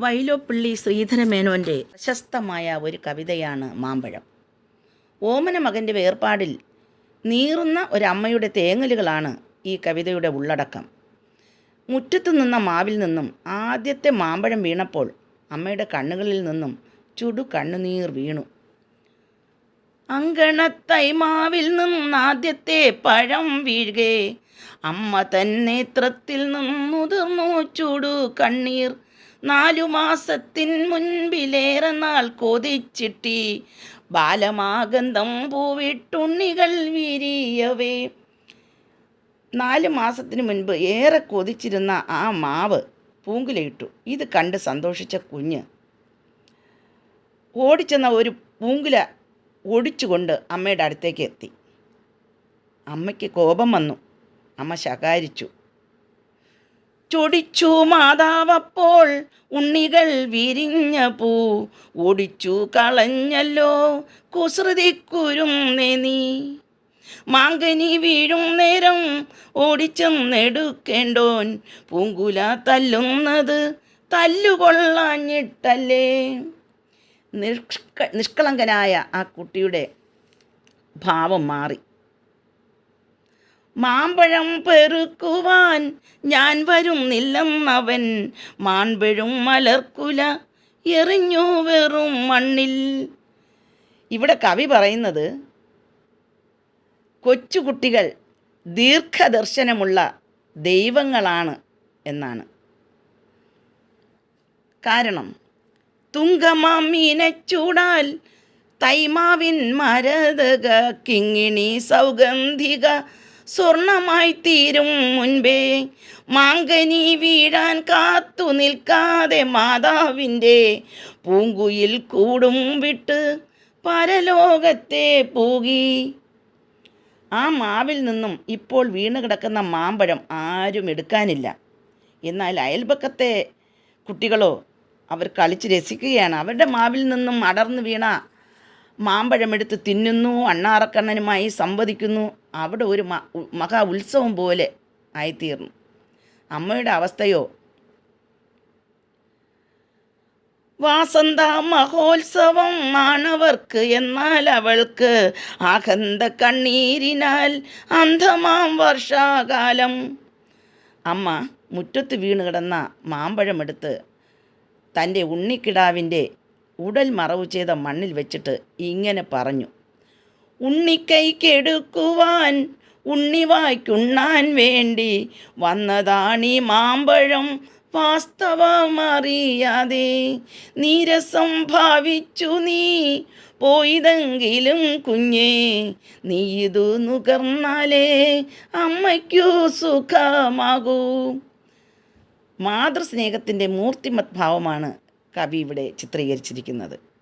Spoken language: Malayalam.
വൈലോപ്പിള്ളി ശ്രീധരമേനോന്റെ പ്രശസ്തമായ ഒരു കവിതയാണ് മാമ്പഴം. ഓമന മകന്റെ വേർപാടിൽ നീറുന്ന ഒരമ്മയുടെ തേങ്ങലുകളാണ് ഈ കവിതയുടെ ഉള്ളടക്കം. മുറ്റത്തു നിന്ന മാവിൽ നിന്നും ആദ്യത്തെ മാമ്പഴം വീണപ്പോൾ അമ്മയുടെ കണ്ണുകളിൽ നിന്നും ചുടു കണ്ണുനീർ വീണു. അങ്കണത്തൈ മാവിൽ നിന്ന് ആദ്യത്തെ പഴം വീഴുകേ അമ്മ തൻ നേത്രത്തിൽ നിന്നുതിർന്നു ചുടു കണ്ണീർ നാലു മാസത്തിൻ മുൻപിലേറെ നാൾ കൊതിച്ചിട്ടി. ബാലമാഗന്ധം പൂവിട്ടുണ്ണികൾ വിരിയവേ. നാല് മാസത്തിന് മുൻപ് ഏറെ കൊതിച്ചിരുന്ന ആ മാവ് പൂങ്കുലയിട്ടു. ഇത് കണ്ട് സന്തോഷിച്ച കുഞ്ഞ് ഓടിച്ചെന്ന ഒരു പൂങ്കുല ഒടിച്ചുകൊണ്ട് അമ്മയുടെ അടുത്തേക്ക് എത്തി. അമ്മയ്ക്ക് കോപം വന്നു. അമ്മ ശകാരിച്ചു. ചൊടിച്ചു മാതാവപ്പോൾ ഉണ്ണികൾ വിരിഞ്ഞ പൂ. ഓടിച്ചു കളഞ്ഞല്ലോ കുസൃതിക്കുരുന്നേ നീ മാങ്കനി വീഴും നേരം ഓടിച്ചെന്നെടുക്കേണ്ടോൻ. പൂങ്കുല തല്ലുന്നത് തല്ലുകൊള്ളാഞ്ഞിട്ടല്ലേ. നിഷ്ക നിഷ്കളങ്കനായ ആ കുട്ടിയുടെ ഭാവം മാറി. മാമ്പഴം പെറുക്കുവാൻ ഞാൻ വരുന്നില്ലെന്നവൻ മാൺപഴും മലർക്കുല എറിഞ്ഞു വെറും മണ്ണിൽ. ഇവിടെ കവി പറയുന്നത് കൊച്ചുകുട്ടികൾ ദീർഘദർശനമുള്ള ദൈവങ്ങളാണ് എന്നാണ്. കാരണം തുങ്കമാം ചൂടാൽ തൈമാവിൻ മരതക കിങ്ങിണി സൗഗന്ധിക സ്വർണമായി തീരും മുൻപേ. മാങ്കനി വീഴാൻ കാത്തു നിൽക്കാതെ മാതാവിന്റെ പൂങ്കുയിൽ കൂടും വിട്ട് പരലോകത്തെ പൂകി. ആ മാവിൽ നിന്നും ഇപ്പോൾ വീണ് കിടക്കുന്ന മാമ്പഴം ആരും എടുക്കാനില്ല. എന്നാൽ അയൽപക്കത്തെ കുട്ടികളോ അവർ കളിച്ച് രസിക്കുകയാണ്. അവരുടെ മാവിൽ നിന്നും അടർന്നു വീണ മാമ്പഴമെടുത്ത് തിന്നുന്നു അണ്ണാറക്കണ്ണനുമായി സംവദിക്കുന്നു. അവിടെ ഒരു മഹാ ഉത്സവം പോലെ ആയിത്തീർന്നു. അമ്മയുടെ അവസ്ഥയോ? വാസന്ത മഹോത്സവം ആണവർക്ക് എന്നാൽ അവൾക്ക് ആകന്ത കണ്ണീരിനാൽ അന്ധമാം വർഷാകാലം. അമ്മ മുറ്റത്ത് വീണ് കിടന്ന മാമ്പഴമെടുത്ത് തന്റെ ഉണ്ണിക്കിടാവിന്റെ ഉടൽ മറവ് ചെയ്ത മണ്ണിൽ വെച്ചിട്ട് ഇങ്ങനെ പറഞ്ഞു. ഉണ്ണിക്കൈക്കെടുക്കുവാൻ ഉണ്ണിവായ്ക്കുണ്ണാൻ വേണ്ടി വന്നതാണീ മാമ്പഴം വാസ്തവമറിയാതെ നീരസം ഭാവിച്ചു നീ പോയിതെങ്കിലും കുഞ്ഞേ നീ ഇതു നുകർന്നാലേ അമ്മയ്ക്കു സുഖമാകൂ. മാതൃസ്നേഹത്തിന്റെ മൂർത്തിമത് ഭാവമാണ് കവി ഇവിടെ ചിത്രീകരിച്ചിരിക്കുന്നത്.